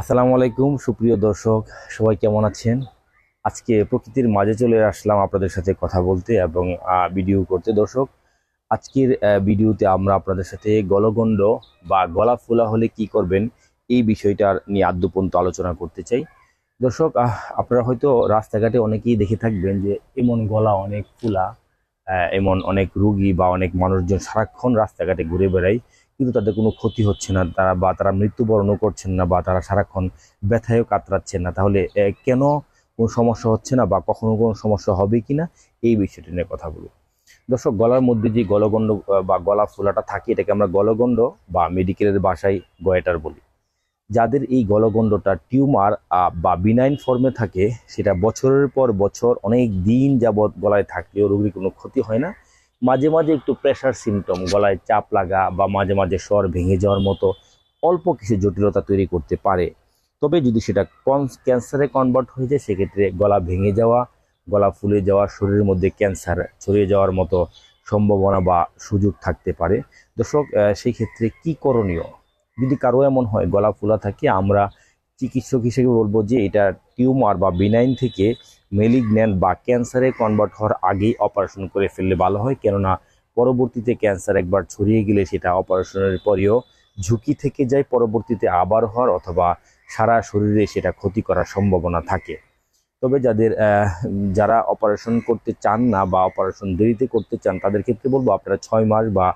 আসসালামু আলাইকুম, সুপ্রিয় দর্শক, সবাই কেমন আছেন? আজকে প্রকৃতির মাঝে চলে আসলাম আপনাদের সাথে কথা বলতে এবং ভিডিও করতে। দর্শক, আজকের ভিডিওতে আমরা আপনাদের সাথে গলগণ্ড বা গলা ফোলা হলে কি করবেন এই বিষয়টার নিয়ে আদ্যপন্ত আলোচনা করতে চাই। দর্শক আপনারা হয়তো রাস্তাঘাটে অনেকেই দেখে থাকবেন যে এমন গলা অনেক ফুলা এমন অনেক রুগী বা অনেক মানুষজন সারাক্ষণ রাস্তাঘাটে ঘুরে বেড়ায়। কিন্তু তাদের কোনো ক্ষতি হচ্ছে না, তারা বা তারা মৃত্যুবরণও করছেন না বা তারা সারাক্ষণ ব্যথায়ও কাতরাচ্ছেন না। তাহলে কেন কোনো সমস্যা হচ্ছে না বা কখনো কোনো সমস্যা হবে কি না? এই বিষয়টি নিয়ে কথা বলব। দর্শক, গলার মধ্যে যে গলগণ্ড বা গলা ফোলাটা থাকে, এটাকে আমরা গলগণ্ড বা মেডিকেলের বাসায় গয়েটার বলি। যাদের এই গলগণ্ডটা টিউমার বা বিনাইন ফর্মে থাকে, সেটা বছরের পর বছর, অনেক দিন যাবৎ গলায় থাকলেও রোগীর কোনো ক্ষতি হয় না। মাঝে মাঝে একটু প্রেশার সিমটম গলায় চাপ লাগা বা মাঝে মাঝে স্বর ভেঙে যাওয়ার মতো অল্প কিছু জটিলতা তৈরি করতে পারে। তবে যদি সেটা ক্যান্সারে কনভার্ট হয়ে যায়, সেক্ষেত্রে গলা ভেঙে যাওয়া, গলা ফুলে যাওয়া, শরীরের মধ্যে ক্যান্সার ছড়িয়ে যাওয়ার মতো সম্ভাবনা বা সুযোগ থাকতে পারে। দর্শক সেই ক্ষেত্রে কি করণীয়? যদি কারও এমন হয়, গলা ফুলা থাকে, আমরা চিকিৎসক হিসেবে বলব যে এটা টিউমার বা বিনাইন থেকে মেলিগন্যান্ট বা ক্যান্সারে কনভার্ট হওয়ার আগেই অপারেশন করে ফেললে ভালো হয়, কেননা পরবর্তীতে ক্যান্সার একবার ছড়িয়ে গেলে সেটা অপারেশনের পরেও ঝুঁকি থেকে যায়, পরবর্তীতে আবার হওয়ার অথবা সারা শরীরে সেটা ক্ষতি করার সম্ভাবনা থাকে। তবে যাদের যারা অপারেশন করতে চান না বা অপারেশন দেরিতে করতে চান, তাদের ক্ষেত্রে বলব আপনারা ছয় মাস বা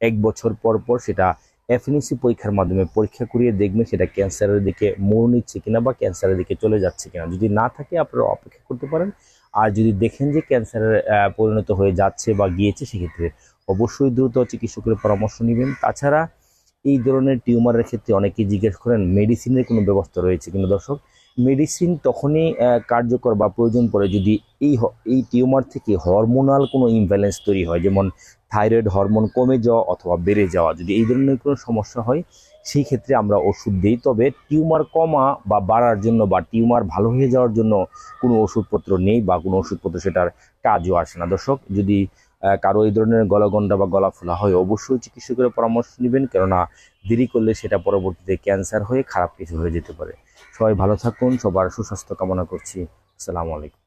এক বছর পর পর সেটা এফএনসি পরীক্ষার মাধ্যমে পরীক্ষা করিয়ে দেখবেন সেটা ক্যান্সারের দিকে মোড় নিচ্ছে কিনা বা ক্যান্সারের দিকে চলে যাচ্ছে কিনা। যদি না থাকে, আপনারা অপেক্ষা করতে পারেন। আর যদি দেখেন যে ক্যান্সারের পরিণত হয়ে যাচ্ছে বা গিয়েছে, সেক্ষেত্রে অবশ্যই দ্রুত চিকিৎসকের পরামর্শ নেবেন। তাছাড়া এই ধরনের টিউমারের ক্ষেত্রে অনেকেই জিজ্ঞেস করেন, মেডিসিনের কোনো ব্যবস্থা রয়েছে কিনা দর্শক? মেডিসিন তখনই কার্যকর বা প্রয়োজন পড়ে যদি এই এই টিউমার থেকে হরমোনাল কোনো ইমব্যালেন্স তৈরি হয়। যেমন থাইরয়েড হরমোন কমে যাওয়া অথবা বেড়ে যাওয়া যদি এই ধরনের কোনো সমস্যা হয়, সেই ক্ষেত্রে আমরা ওষুধ দিই। তবে টিউমার কমা বা বাড়ার জন্য বা টিউমার ভালো হয়ে যাওয়ার জন্য কোনো ওষুধপত্র নেই বা কোনো ওষুধপত্র সেটার কাজও আসে না। দর্শক, যদি কারও এই ধরনের গলাগন্ডা বা গলা ফোলা হয়, অবশ্যই চিকিৎসকের পরামর্শ নেবেন। কেননা দেরি করলে সেটা পরবর্তীতে ক্যান্সার হয়ে খারাপ কিছু হয়ে যেতে পারে। সবাই ভালো থাকুন, সবার সুস্বাস্থ্য কামনা করছি। আসসালামু আলাইকুম।